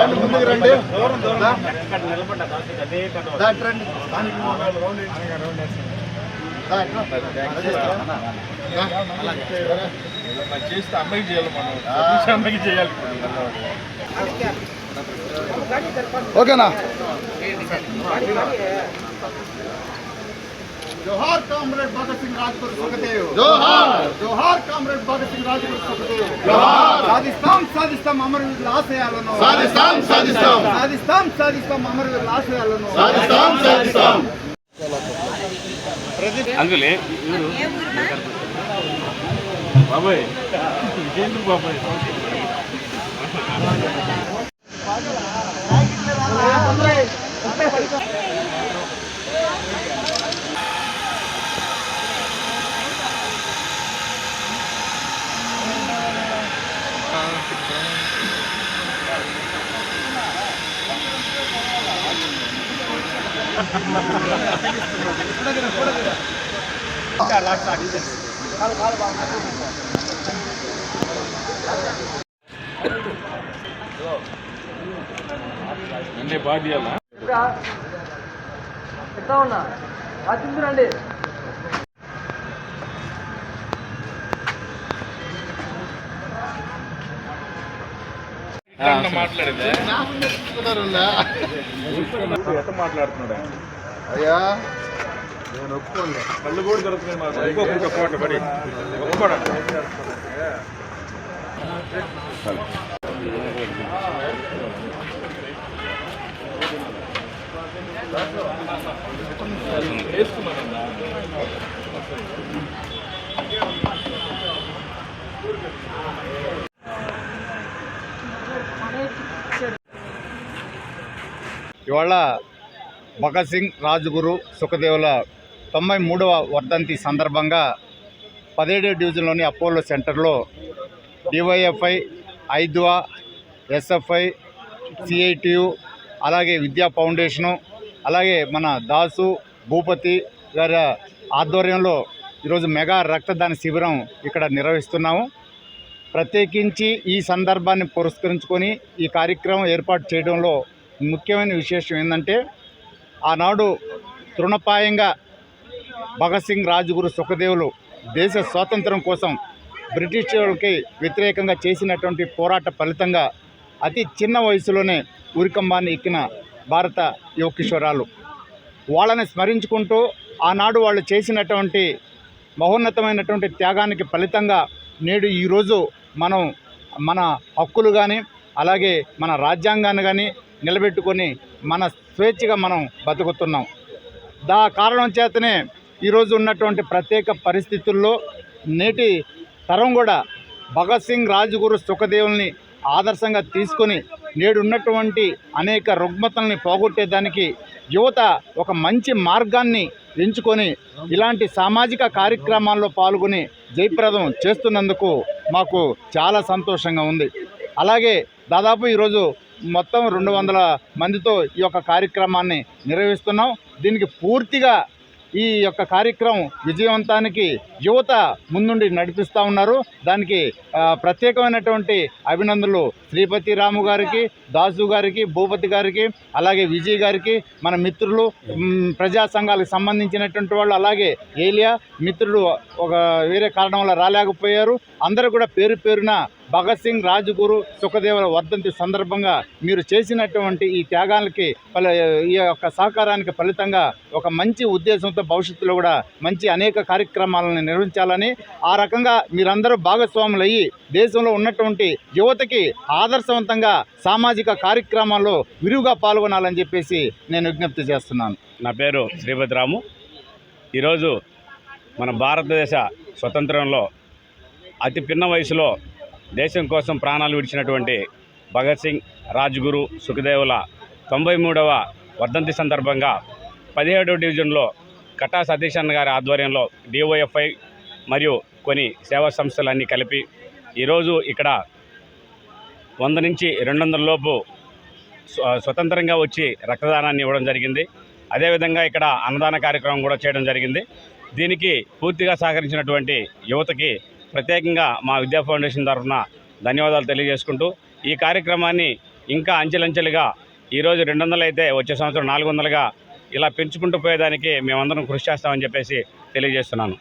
రండి. రండి. చేస్తే. అమ్మాయికి చేయాలి మనం. అమ్మాయికి చేయాలి ఓకేనా? జోహార్ కామ్రేడ్ భగత్ సింగ్ రాజ్గురు సుఖదేవ్ జోహార్ జోహార్ కామ్రేడ్ భగత్ సింగ్ రాజ్గురు సుఖదేవ్ జోహార్ సాధిస్తాం సాధిస్తాం అమరవీరుల ఆశయాలను సాధిస్తాం సాధిస్తాం సాధిస్తాం సాధిస్తాం అమరవీరుల ఆశయాలను సాధిస్తాం సాధిస్తాం అందులే బాబాయ్ ఇంకేందుకు బాబాయ్ అన్నీ బాగా చేయాలా ఎట్లా ఉన్నా రాసిందిరండి మాట్లాడేది ఎట్లా మాట్లాడుతున్నాడు అయ్యా కళ్ళు కూడా దొరుకుతున్నాయి మాకు ఇంకో ఇంకో కోట పడి ఒక్కోడ ఇవాళ భగత్ సింగ్ రాజ్గురు సుఖదేవుల తొంభై మూడవ వర్ధంతి సందర్భంగా పదిహేడు డివిజన్లోని అపోలో సెంటర్లో డివైఎఫ్ఐ ఐద్వా ఎస్ఎఫ్ఐ సిఐటియు అలాగే విద్యా ఫౌండేషను అలాగే మన దాసు భూపతి గారి ఆధ్వర్యంలో ఈరోజు మెగా రక్తదాన శిబిరం ఇక్కడ నిర్వహిస్తున్నాము. ప్రత్యేకించి ఈ సందర్భాన్ని పురస్కరించుకొని ఈ కార్యక్రమం ఏర్పాటు చేయడంలో ముఖ్యమైన విశేషం ఏంటంటే ఆనాడు తృణపాయంగా భగత్ సింగ్ రాజుగురు సుఖదేవులు దేశ స్వాతంత్రం కోసం బ్రిటిషర్లకి వ్యతిరేకంగా చేసినటువంటి పోరాట ఫలితంగా అతి చిన్న వయసులోనే ఉరికంబాన్ని ఎక్కిన భారత యువ వాళ్ళని స్మరించుకుంటూ ఆనాడు వాళ్ళు చేసినటువంటి మహోన్నతమైనటువంటి త్యాగానికి ఫలితంగా నేడు ఈరోజు మనం మన హక్కులు కానీ అలాగే మన రాజ్యాంగాన్ని కానీ నిలబెట్టుకొని మన స్వేచ్ఛగా మనం బతుకుతున్నాం. దా కారణం చేతనే ఈరోజు ఉన్నటువంటి ప్రత్యేక పరిస్థితుల్లో నేటి తరం కూడా భగత్ సింగ్ రాజుగురు సుఖదేవుల్ని ఆదర్శంగా తీసుకొని నేడు ఉన్నటువంటి అనేక రుగ్మతల్ని పోగొట్టేదానికి యువత ఒక మంచి మార్గాన్ని ఎంచుకొని ఇలాంటి సామాజిక కార్యక్రమాల్లో పాల్గొని జయప్రదం చేస్తున్నందుకు మాకు చాలా సంతోషంగా ఉంది. అలాగే దాదాపు ఈరోజు మొత్తం రెండు వందల మందితో ఈ యొక్క కార్యక్రమాన్ని నిర్వహిస్తున్నాం. దీనికి పూర్తిగా ఈ యొక్క కార్యక్రమం విజయవంతానికి యువత ముందుండి నడిపిస్తూ ఉన్నారు. దానికి ప్రత్యేకమైనటువంటి అభినందనలు శ్రీపతి రాము గారికి దాసు గారికి భూపతి గారికి అలాగే విజయ్ గారికి మన మిత్రులు ప్రజా సంఘాలకు సంబంధించినటువంటి వాళ్ళు అలాగే ఏలియా మిత్రులు ఒక వేరే కారణం వల్ల రాలేకపోయారు. అందరూ కూడా పేరు పేరున భగత్ సింగ్ రాజుగురు సుఖదేవుల వర్ధంతి సందర్భంగా మీరు చేసినటువంటి ఈ త్యాగాలకి ఫల ఈ యొక్క సహకారానికి ఫలితంగా ఒక మంచి ఉద్దేశంతో భవిష్యత్తులో కూడా మంచి అనేక కార్యక్రమాలను నిర్వహించాలని ఆ రకంగా మీరందరూ భాగస్వాములు అయ్యి దేశంలో ఉన్నటువంటి యువతకి ఆదర్శవంతంగా సామాజిక కార్యక్రమాల్లో విరివిగా పాల్గొనాలని చెప్పేసి నేను విజ్ఞప్తి చేస్తున్నాను. నా పేరు శ్రీపతి రాము. ఈరోజు మన భారతదేశ స్వతంత్రంలో అతి పిన్న వయసులో దేశం కోసం ప్రాణాలు విడిచినటువంటి భగత్ సింగ్ రాజ్గురు సుఖదేవుల తొంభై మూడవ వర్ధంతి సందర్భంగా పదిహేడవ డివిజన్లో కటా సతీష్ అన్న గారి ఆధ్వర్యంలో డిఓఎఫ్ఐ మరియు కొన్ని సేవా సంస్థలన్నీ కలిపి ఈరోజు ఇక్కడ వంద నుంచి రెండు వందల లోపు స్వతంత్రంగా వచ్చి రక్తదానాన్ని ఇవ్వడం జరిగింది. అదేవిధంగా ఇక్కడ అన్నదాన కార్యక్రమం కూడా చేయడం జరిగింది. దీనికి పూర్తిగా సహకరించినటువంటి యువతకి ప్రత్యేకంగా మా విద్యా ఫౌండేషన్ తరఫున ధన్యవాదాలు తెలియజేసుకుంటూ ఈ కార్యక్రమాన్ని ఇంకా అంచెలంచెలుగా ఈరోజు రెండు వందలు అయితే వచ్చే సంవత్సరం నాలుగు వందలుగా ఇలా పెంచుకుంటూ పోయేదానికి మేమందరం కృషి చేస్తామని చెప్పేసి తెలియజేస్తున్నాను.